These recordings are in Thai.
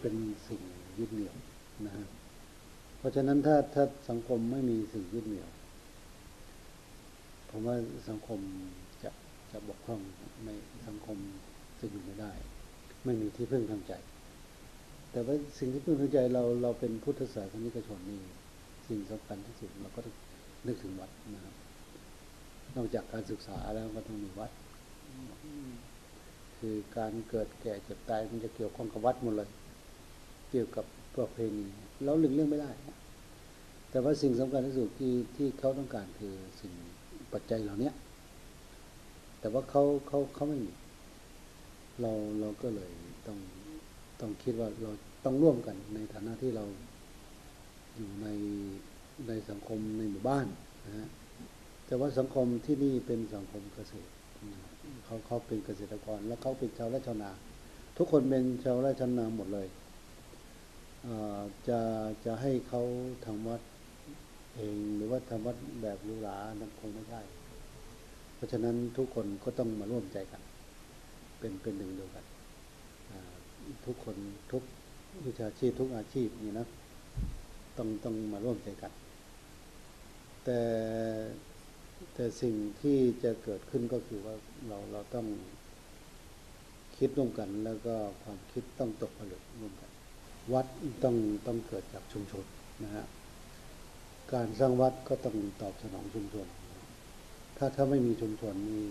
เป็นสิ่งยึดเหนี่ยวนะฮะเพราะฉะนั้นถ้าถ้าสังคมไม่มีสิ่งยึดเหนี่ยวผมว่าสังคมจะจะบกพร่องไม่สังคมจะอยู่ไม่ได้ ไม่มีที่พึ่งทางใจ แต่ว่าสิ่งที่พึ่งทางใจเราเราเป็นพุทธศาสนิกชนนี่สิ่งสำคัญที่สุดเราก็ต้องนึกถึงวัดนะครับนอกจากการศึกษาแล้วก็ต้องมีวัด คือการเกิดแก่เจ็บตายมันจะเกี่ยวข้องกับวัดหมดเลย เกี่ยวกับประเพณีเราหลึงเรื่องไม่ได้ แต่ว่าสิ่งสำคัญที่สุดที่ที่เขาต้องการคือสิ่งปัจจัยเหล่านี้แต่ว่าเขาเขาเขาไม่มีเราเราก็เลยต้องต้องคิดว่าเราต้องร่วมกันในฐานะที่เราอยู่ในในสังคมในหมู่บ้านนะฮะแต่ว่าสังคมที่นี่เป็นสังคมเกษตรเขาเขาเป็นเกษตรกร แล้วเขาเป็นชาวไร่ชาวนา ทุกคนเป็นชาวไร่ชาวนาหมดเลย จะจะให้เขาทำวัดเองหรือว่าทำวัดแบบรูหรานั้นคงไม่ได้เพราะฉะนั้นทุกคนก็ต้องมาร่วมใจกัน เป็นเป็นหนึ่งเดียวกันทุกคนทุกวิชาชีพทุกอาชีพนี่นะต้องต้องมาร่วมใจกัน แต่แต่สิ่งที่จะเกิดขึ้นก็คือว่าเราเราต้องคิดร่วมกัน แล้วก็ความคิดต้องตกผลึกร่วมกัน วัดต้องต้องเกิดจากชุมชนนะฮะการสร้างวัดก็ต้องตอบสนองชุมชน ถ้าถ้าไม่มีชุมชนนี่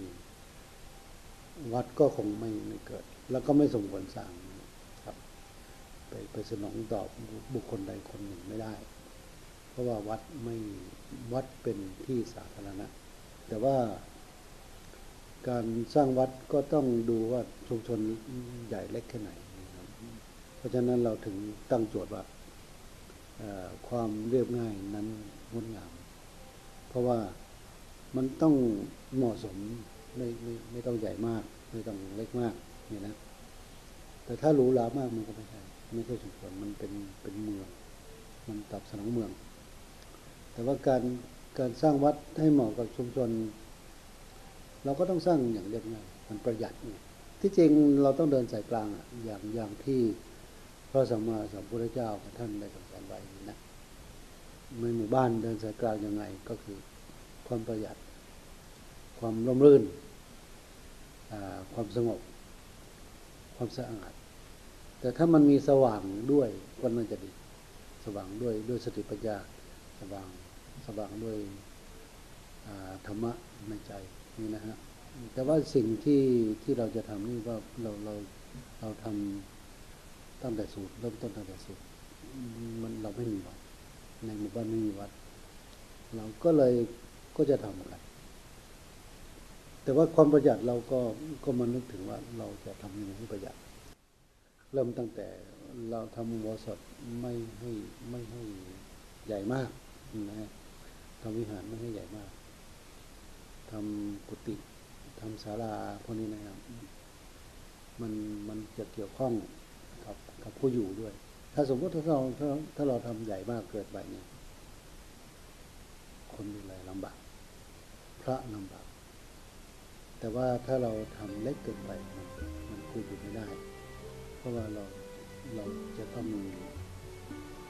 วัดก็คงไม่ไม่เกิด แล้วก็ไม่สมควรสร้างครับ ไปไปสนองตอบบุคคลใดคนหนึ่งไม่ได้ เพราะว่าวัดไม่วัดเป็นที่สาธารณะ แต่ว่าการสร้างวัดก็ต้องดูว่าชุมชนใหญ่เล็กแค่ไหน เพราะฉะนั้นเราถึงตั้งโจทย์ว่าความเรียบง่ายนั้นงดงาม เพราะว่ามันต้องเหมาะสมไม่ไม่ไม่ต้องใหญ่มาก ไม่ต้องเล็กมากเนี่ยนะ แต่ถ้าหรูหรามากมันก็ไม่ใช่ไม่ใช่ชุมชนมันเป็นเป็นเมือง มันตอบสนองเมือง แต่ว่าการการสร้างวัดให้เหมาะกับชุมชน เราก็ต้องสร้างอย่างเรียบง่ายมันประหยัดเนี่ยที่จริงเราต้องเดินสายกลางอะอย่างอย่างที่ พระสัมมาสัมพุทธเจ้าท่านได้ทรงสอนไว้นะในหมู่บ้านเดินสายกลางยังไงก็คือความประหยัด ความร่มรื่น ความสงบ ความสะอาด แต่ถ้ามันมีสว่างด้วยก็น่าจะดี สว่างด้วยด้วยสติปัญญา สว่างสว่างด้วยธรรมะในใจนี่นะฮะแต่ว่าสิ่งที่ที่เราจะทำนี่ว่าเราเราเราทำ ตั้งแต่สูตรเริ่มต้นตั้งแต่สูตรมันเราไม่มีวัด ในหมู่บ้านไม่มีวัด เราก็เลยก็จะทำกัน แต่ว่าความประหยัดเราก็ก็มานึกถึงว่าเราจะทำยังไงให้ประหยัด เริ่มตั้งแต่เราทำวัสดไม่ให้ไม่ให้ใหญ่มากนะทำวิหารไม่ให้ใหญ่มากทำกุฏิทำศาลาพวกนี้นะครับ มันมันจะเกี่ยวข้อง กับกับผู้อยู่ด้วย ถ้าสมมติถ้าเราถ้าเราทำใหญ่มากเกิดไปเนี่ย คนดูแลลำบาก พระลำบาก แต่ว่าถ้าเราทำเล็กเกินไปมันมันคุยอยู่ไม่ได้ เพราะว่าเราเราจะต้องมี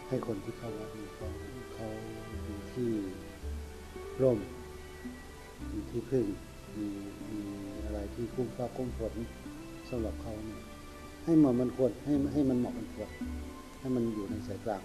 ให้คนที่เข้าวัดเขาเขามีที่ร่มมีที่พึ่งมีมีอะไรที่คุ้มฟ้าคุ้มฝนสำหรับเขาเนี่ย ให้เหมาะมันควรให้ให้มันเหมาะมันควรให้มันอยู่ในสายกลาง